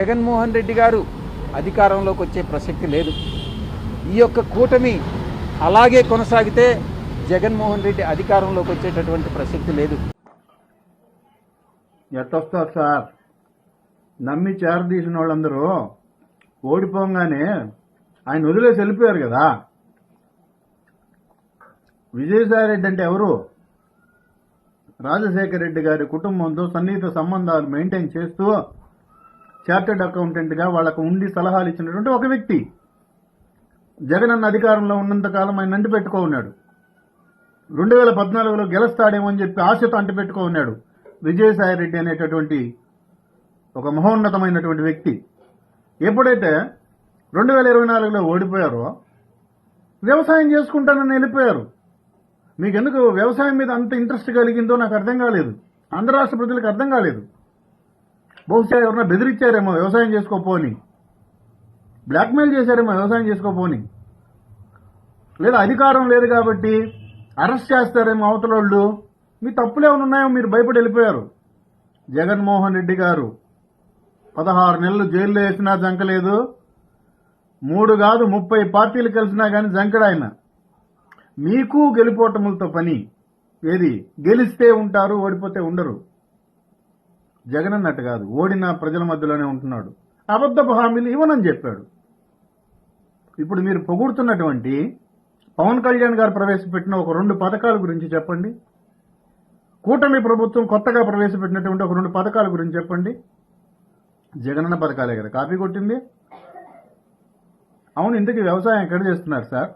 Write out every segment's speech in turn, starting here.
జగన్మోహన్ రెడ్డి గారు అధికారంలోకి వచ్చే ప్రసక్తి లేదు. ఈ యొక్క కూటమి అలాగే కొనసాగితే జగన్మోహన్ రెడ్డి అధికారంలోకి వచ్చేటటువంటి ప్రసక్తి లేదు. ఎట్టొస్తారు సార్? నమ్మి చేరదీసిన వాళ్ళందరూ ఓడిపోగానే ఆయన వదిలేసి వెళ్ళిపోయారు కదా. విజయసాయి రెడ్డి అంటే ఎవరు? రాజశేఖర రెడ్డి గారి కుటుంబంతో సన్నిహిత సంబంధాలు మెయింటైన్ చేస్తూ చార్టెడ్ అకౌంటెంట్గా వాళ్ళకు ఉండి సలహాలు ఇచ్చినటువంటి ఒక వ్యక్తి. జగన్ అన్న అధికారంలో ఉన్నంతకాలం ఆయన అంటి పెట్టుకో ఉన్నాడు రెండు వేల పద్నాలుగులో గెలుస్తాడేమో అని చెప్పి ఆశతో అంటి పెట్టుకో ఉన్నాడు విజయసాయి రెడ్డి అనేటటువంటి ఒక మహోన్నతమైనటువంటి వ్యక్తి. ఎప్పుడైతే రెండు వేల ఇరవై నాలుగులో ఓడిపోయారో వ్యవసాయం చేసుకుంటానని వెళ్ళిపోయారు. మీకు ఎందుకు వ్యవసాయం మీద అంత ఇంట్రెస్ట్ కలిగిందో నాకు అర్థం కాలేదు. ఆంధ్ర రాష్ట్ర ప్రజలకు అర్థం కాలేదు. బహుశా ఎవరన్నా బెదిరించారేమో వ్యవసాయం చేసుకోపోని. బ్లాక్మెయిల్ చేశారేమో వ్యవసాయం చేసుకోపోని. లేదా అధికారం లేదు కాబట్టి అరెస్ట్ చేస్తారేమో అవతలోళ్ళు మీ తప్పులు ఉన్నాయో మీరు భయపడి వెళ్ళిపోయారు. జగన్మోహన్ రెడ్డి గారు పదహారు నెలలు జైల్లో వేసినా జంకలేదు. మూడు కాదు ముప్పై పార్టీలు కలిసినా కానీ జంకడు ఆయన. మీకు గెలిపోవటములతో పని. ఏది? గెలిస్తే ఉంటారు ఓడిపోతే ఉండరు. జగన్ అన్నట్టు కాదు ఓడిన ప్రజల మధ్యలోనే ఉంటున్నాడు. అబద్ధపు హామీలు ఇవ్వనని చెప్పాడు. ఇప్పుడు మీరు పొగుడుతున్నటువంటి పవన్ కళ్యాణ్ గారు ప్రవేశపెట్టిన ఒక రెండు పథకాల గురించి చెప్పండి. కూటమి ప్రభుత్వం కొత్తగా ప్రవేశపెట్టినటువంటి ఒక రెండు పథకాల గురించి చెప్పండి. జగనన్న పథకాలే కదా కాపీ కొట్టింది. అవును ఇంతకీ వ్యవసాయం ఎక్కడ చేస్తున్నారు సార్?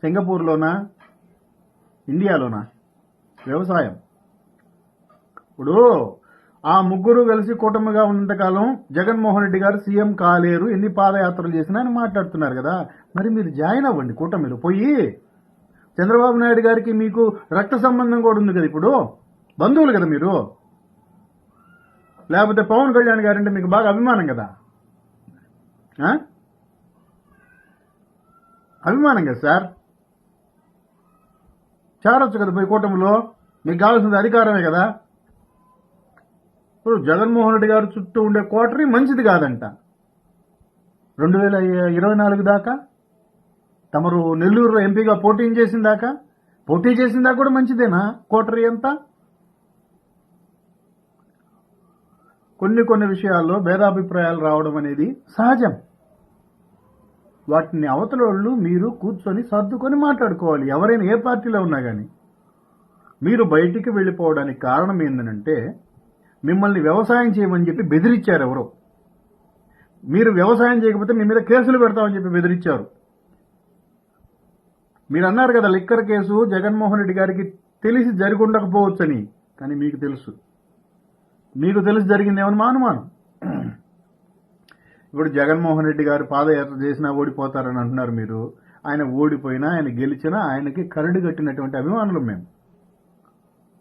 సింగపూర్లోనా? ఇండియాలోనా? వ్యవసాయం. ఇప్పుడు ఆ ముగ్గురు కలిసి కూటమిగా ఉన్నంతకాలం జగన్మోహన్ రెడ్డి గారు సీఎం కాలేరు ఎన్ని పాదయాత్రలు చేసినా అని మాట్లాడుతున్నారు కదా. మరి మీరు జాయిన్ అవ్వండి కూటమిలో పోయి. చంద్రబాబు నాయుడు గారికి మీకు రక్త సంబంధం కూడా ఉంది కదా ఇప్పుడు. బంధువులు కదా మీరు. లేకపోతే పవన్ కళ్యాణ్ గారంటే మీకు బాగా అభిమానం కదా. అభిమానం కదా సార్? చేరొచ్చు కదా పోయి కూటమిలో. మీకు కావాల్సింది అధికారమే కదా. ఇప్పుడు జగన్మోహన్ రెడ్డి గారు చుట్టూ ఉండే కోటరీ మంచిది కాదంట. రెండు వేల ఇరవై నాలుగు దాకా తమరు నెల్లూరులో ఎంపీగా పోటీ చేసిన దాకా పోటీ చేసిన దాకా కూడా మంచిదేనా కోటరీ అంతా? కొన్ని కొన్ని విషయాల్లో భేదాభిప్రాయాలు రావడం అనేది సహజం. వాటిని అవతలోళ్ళు మీరు కూర్చొని సర్దుకొని మాట్లాడుకోవాలి. ఎవరైనా ఏ పార్టీలో ఉన్నా కానీ మీరు బయటికి వెళ్ళిపోవడానికి కారణం ఏంటంటే మిమ్మల్ని వ్యవసాయం చేయమని చెప్పి బెదిరించారు ఎవరో. మీరు వ్యవసాయం చేయకపోతే మీ మీద కేసులు పెడతామని చెప్పి బెదిరించారు మీరు అన్నారు కదా లిక్కర్ కేసు జగన్మోహన్ రెడ్డి గారికి తెలిసి జరిగి ఉండకపోవచ్చని కానీ మీకు తెలుసు. మీకు తెలిసి జరిగిందేమని మా అనుమానం? ఇప్పుడు జగన్మోహన్ రెడ్డి గారు పాదయాత్ర చేసినా ఓడిపోతారని అంటున్నారు మీరు. ఆయన ఓడిపోయినా ఆయన గెలిచినా ఆయనకి కరడు కట్టినటువంటి అభిమానులు మేము.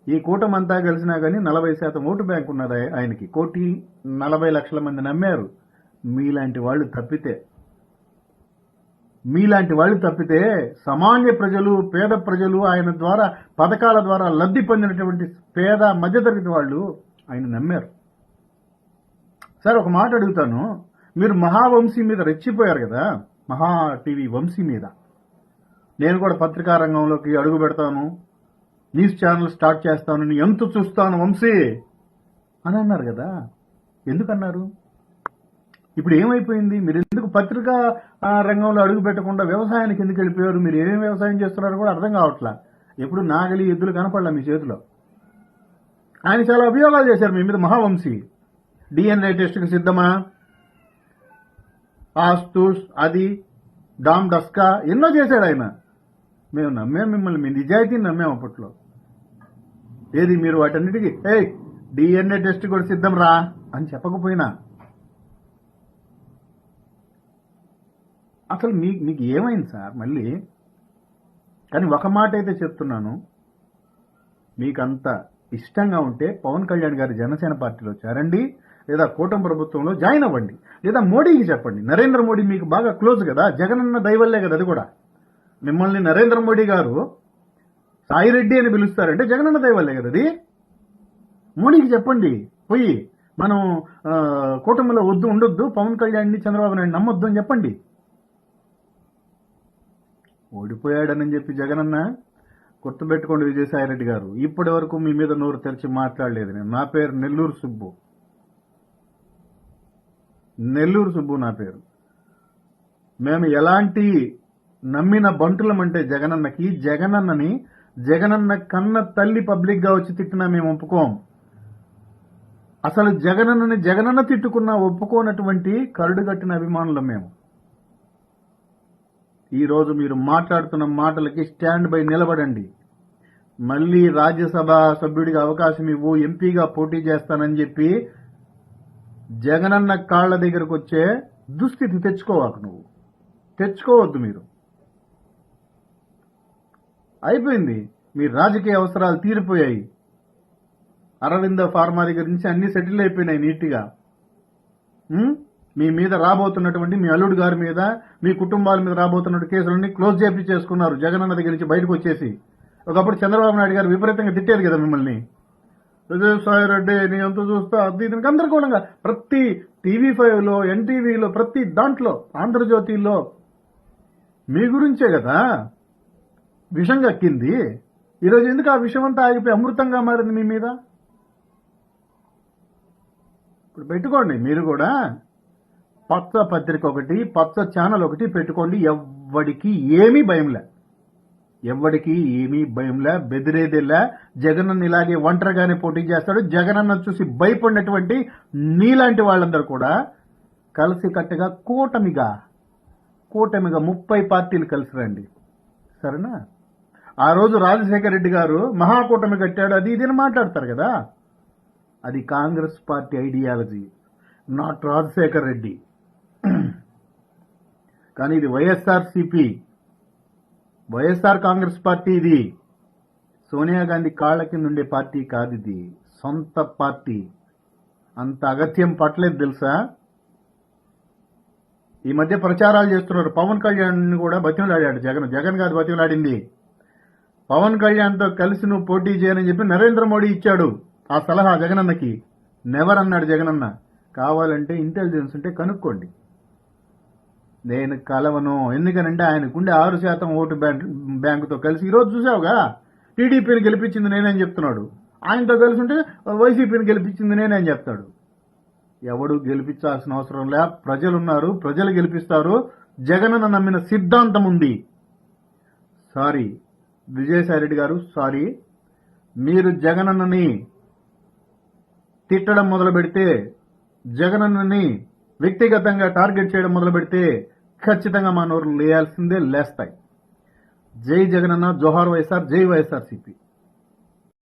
ఈ కూటమంతా కలిసినా కానీ నలభై శాతం ఓటు బ్యాంక్ ఉన్నది ఆయనకి. కోటి నలభై లక్షల మంది నమ్మారు. మీలాంటి వాళ్ళు తప్పితే. మీలాంటి వాళ్ళు తప్పితే సామాన్య ప్రజలు పేద ప్రజలు ఆయన ద్వారా పథకాల ద్వారా లబ్ధి పొందినటువంటి పేద మధ్యతరగతి వాళ్ళు ఆయన నమ్మారు. సార్ ఒక మాట అడుగుతాను. మీరు మహావంశీ మీద రెచ్చిపోయారు కదా. మహా టీవీ వంశీ మీద. నేను కూడా పత్రికా రంగంలోకి అడుగు పెడతాను. న్యూస్ ఛానల్ స్టార్ట్ చేస్తాను ఎంత చూస్తాను వంశీ? అని అన్నారు కదా. ఎందుకన్నారు? ఇప్పుడు ఏమైపోయింది? మీరు ఎందుకు పత్రికా ఆ, రంగంలో అడుగు పెట్టకుండా వ్యవసాయానికి ఎందుకు వెళ్ళిపోయారు? మీరు ఏమేమి వ్యవసాయం చేస్తున్నారో కూడా అర్థం కావట్లా. ఎప్పుడు నాగలి ఎద్దులు కనపడలే మీ చేతిలో? ఆయన చాలా అభియోగాలు చేశారు మీ మీద మహావంశీ. డిఎన్ఏ టెస్ట్కి సిద్ధమా? ఆస్తూస్ అది డామ్ డస్కా ఎన్నో చేశాడు ఆయన. మేము నమ్మాం మిమ్మల్ని మీ నిజాయితీని నమ్మాం అప్పట్లో. ఏది మీరు వాటన్నిటికీ? ఏ డిఎన్ఏ టెస్ట్ కూడా సిద్ధం రా అని చెప్పకపోయినా. అసలు మీ మీకు ఏమైంది సార్ మళ్ళీ? కానీ ఒక మాట అయితే చెప్తున్నాను. మీకంత ఇష్టంగా ఉంటే పవన్ కళ్యాణ్ గారి జనసేన పార్టీలో చేరండి లేదా కూటమి ప్రభుత్వంలో జాయిన్ అవ్వండి లేదా మోడీకి చెప్పండి. నరేంద్ర మోడీ మీకు బాగా క్లోజ్ కదా జగన్ అన్న దైవల్లే కదా అది కూడా. మిమ్మల్ని నరేంద్ర మోడీ గారు సాయిరెడ్డి అని పిలుస్తారంటే జగనన్న దైవల్లే కదా అది? మోనీకి చెప్పండి. పోయి మనం కుటుంబంలో కూటమిలో వద్దు ఉండొద్దు పవన్ కళ్యాణ్ని చంద్రబాబు నాయుడు నమ్మొద్దు అని చెప్పండి. ఓడిపోయాడని చెప్పి జగనన్న గుర్తుపెట్టుకోండి విజయసాయిరెడ్డి గారు. ఇప్పటి వరకు మీ మీద నోరు తెరిచి మాట్లాడలేదు నేను. నా పేరు నెల్లూరు సుబ్బు. నెల్లూరు సుబ్బు నా పేరు. మేము ఎలాంటి నమ్మిన బంటులమంటే జగనన్నకి జగనన్నని జగనన్న కన్న తల్లి పబ్లిక్గా వచ్చి తిట్టినా మేము ఒప్పుకోం. అసలు జగనన్నని జగనన్న తిట్టుకున్నా ఒప్పుకోనటువంటి కరుడుగట్టిన అభిమానులు మేము. ఈరోజు మీరు మాట్లాడుతున్న మాటలకి స్టాండ్ బై నిలబడండి. మళ్ళీ రాజ్యసభ సభ్యుడిగా అవకాశం ఇవ్వు ఎంపీగా పోటీ చేస్తానని చెప్పి జగనన్న కాళ్ళ దగ్గరకు వచ్చే దుస్థితి తెచ్చుకోవాకు నువ్వు. తెచ్చుకోవద్దు మీరు. అయిపోయింది. మీ రాజకీయ అవసరాలు తీరిపోయాయి. అరవింద ఫార్మా దగ్గర నుంచి అన్నీ సెటిల్ అయిపోయినాయి నీట్గా. మీ మీద రాబోతున్నటువంటి మీ అల్లుడు గారి మీద మీ కుటుంబాల మీద రాబోతున్న కేసులన్నీ క్లోజ్ చేపి చేసుకున్నారు జగనన్న దగ్గర నుంచి బయటకు వచ్చేసి. ఒకప్పుడు చంద్రబాబు నాయుడు గారు విపరీతంగా తిట్టారు కదా మిమ్మల్ని. విజయసాయి రెడ్డి నీ ఎంత చూస్తా అది దీనికి అందరికూడంగా ప్రతి టీవీ ఫైవ్లో ఎన్టీవీలో ప్రతి దాంట్లో ఆంధ్రజ్యోతిలో మీ గురించే కదా? విషం కక్కింది. ఈరోజు ఎందుకు ఆ విషం అంతా ఆగిపోయి అమృతంగా మారింది మీ మీద? ఇప్పుడు పెట్టుకోండి మీరు కూడా పచ్చ పత్రిక ఒకటి పచ్చ ఛానల్ ఒకటి పెట్టుకోండి. ఎవ్వడికి ఏమీ భయంలే ఎవ్వడికి ఏమీ భయంలే బెదిరేదిలే జగనన్న ఇలాగే ఒంటరిగానే పోటీ చేస్తాడు. జగనన్న చూసి భయపడినటువంటి నీలాంటి వాళ్ళందరూ కూడా కలిసి కట్టుగా కూటమిగా కూటమిగా ముప్పై పార్టీలు కలిసి రండి. సరేనా? ఆ రోజు రాజశేఖర రెడ్డి గారు మహాకూటమి కట్టాడు అది ఇది అని మాట్లాడతారు కదా? అది Congress party ideology not Rajasekhar Reddy. కానీ ఇది YSR CP YSR Congress party ఇది. సోనియా గాంధీ కాళ్ళ కింద ఉండే పార్టీ కాదు ఇది. సొంత పార్టీ. అంత అగత్యం పట్టలేదు తెలుసా? ఈ మధ్య ప్రచారాలు చేస్తున్నారు. పవన్ కళ్యాణ్ కూడా బతిమలాడాడు జగన్. జగన్ కాదు బతిమలాడింది. పవన్ కళ్యాణ్తో కలిసి నువ్వు పోటీ చేయనని చెప్పి నరేంద్ర మోడీ ఇచ్చాడు. ఆ సలహా జగనన్నకి. నెవర్ అన్నాడు జగనన్న. కావాలంటే ఇంటెలిజెన్స్ ఉంటే కనుక్కోండి. నేను కలవను. ఎందుకనంటే ఆయనకుండే ఆరు శాతం ఓటు బ్యాంక్ బ్యాంకుతో కలిసి ఈరోజు చూసావుగా? టీడీపీని గెలిపించింది నేనని చెప్తున్నాడు. ఆయనతో కలిసి ఉంటే వైసీపీని గెలిపించింది నేనని చెప్తాడు. ఎవడు గెలిపించాల్సిన అవసరం లే. ప్రజలున్నారు. ప్రజలు గెలిపిస్తారు. జగనన్న నమ్మిన సిద్ధాంతం ఉంది. సారీ విజయసాయిరెడ్డి గారు సారీ మీరు జగనన్నని తిట్టడం మొదలు పెడితే జగనన్నని వ్యక్తిగతంగా టార్గెట్ చేయడం మొదలు పెడితే ఖచ్చితంగా మా నోరు లేయాల్సిందే లేస్తాయి. జై జగనన్న జోహార్ వైఎస్ఆర్ జై వైఎస్ఆర్ సిపి